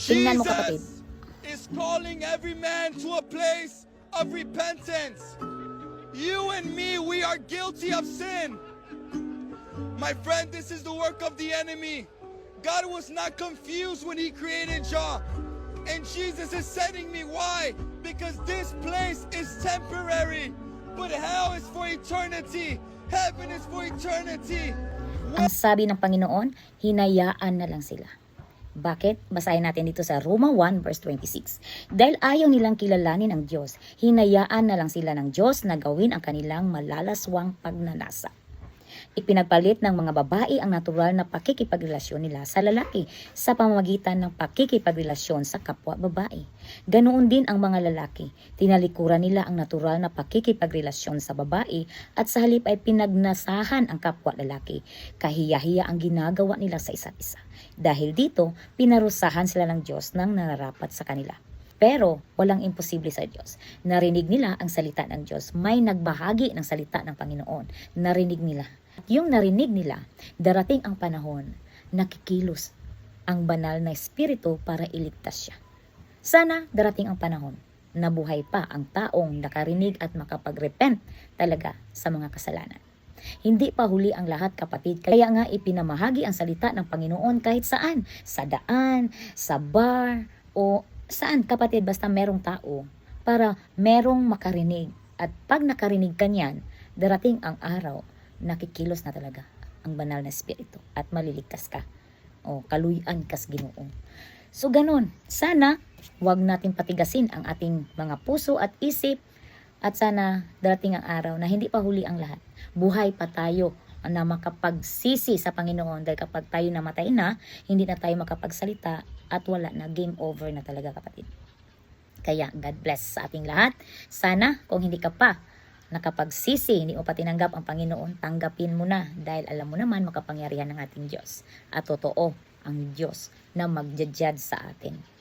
Tingnan mo kapatid. Is calling every man to a place of repentance. You and me, we are guilty of sin. My friend, this is the work of the enemy. God was not confused when he created John. And Jesus is sending me. Why? Because this place is temporary, but hell is for eternity. Heaven is for eternity. Ang sabi ng Panginoon, hinayaan na lang sila. Bakit? Basahin natin dito sa Roma 1 verse 26. Dahil ayaw nilang kilalanin ang Diyos, hinayaan na lang sila ng Diyos na gawin ang kanilang malalaswang pagnanasa. Ipinagpalit ng mga babae ang natural na pakikipagrelasyon nila sa lalaki sa pamamagitan ng pakikipagrelasyon sa kapwa babae. Ganoon din ang mga lalaki. Tinalikuran nila ang natural na pakikipagrelasyon sa babae at sa halip ay pinagnasahan ang kapwa lalaki. Kahiya-hiya ang ginagawa nila sa isa't isa. Dahil dito, pinarusahan sila ng Diyos ng nararapat sa kanila. Pero walang imposible sa Diyos. Narinig nila ang salita ng Diyos. May nagbahagi ng salita ng Panginoon. Narinig nila. Yung narinig nila, darating ang panahon, nakikilos ang banal na espiritu para iligtas siya. Sana darating ang panahon na buhay pa ang taong nakarinig at makapag-repent talaga sa mga kasalanan. Hindi pa huli ang lahat kapatid, kaya nga ipinamahagi ang salita ng Panginoon kahit saan, sa daan, sa bar, o saan kapatid basta merong tao para merong makarinig. At pag nakarinig ka niyan, darating ang araw, nakikilos na talaga ang banal na espiritu at maliligtas ka. O kaluyan kas ginoo. So ganun, sana wag natin patigasin ang ating mga puso at isip at sana darating ang araw na hindi pa huli ang lahat. Buhay pa tayo na makapagsisi sa Panginoon dahil kapag tayo namatay na, hindi na tayo makapagsalita at wala na game over na talaga kapatid. Kaya God bless sa ating lahat. Sana kung hindi ka pa nakapagsisi, hindi mo pa tinanggap ang Panginoon, tanggapin mo na dahil alam mo naman makapangyarihan ng ating Diyos. At totoo ang Diyos na magja-judge sa atin.